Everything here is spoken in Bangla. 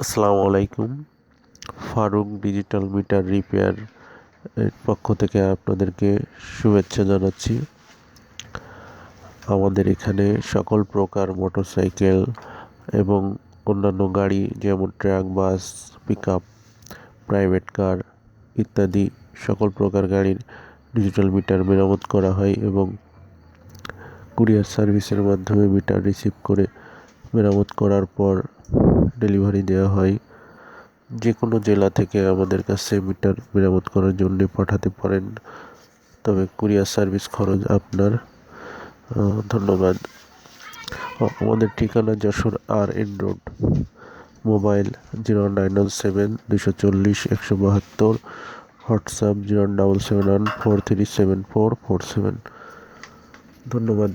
আসসালামু আলাইকুম। ফারুক ডিজিটাল মিটার রিপেয়ার এর পক্ষ থেকে আপনাদেরকে শুভেচ্ছা জানাচ্ছি। আমাদের এখানে সকল প্রকার মোটরসাইকেল এবং অন্যান্য গাড়ি যেমন truck, bus pick up private car ইত্যাদি সকল প্রকার গাড়ির ডিজিটাল মিটার মেরামত করা হয় এবং কুরিয়ার সার্ভিসের মাধ্যমে মিটার রিসিভ করে মেরামত করার পর ডেলিভারি দেওয়া হয়। যে কোনো জেলা থেকে আমাদের কাছে মিটার মেরামত করার জন্য পাঠাতে পারেন। তবে কুরিয়ার সার্ভিস খরচ আপনার ধন্যবাদ। আমাদের ঠিকানা যশোর আর N road, mobile zero nine one seven দুশো চল্লিশ একশো বাহাত্তর, WhatsApp zero double seven one four three seven four four seven. ধন্যবাদ।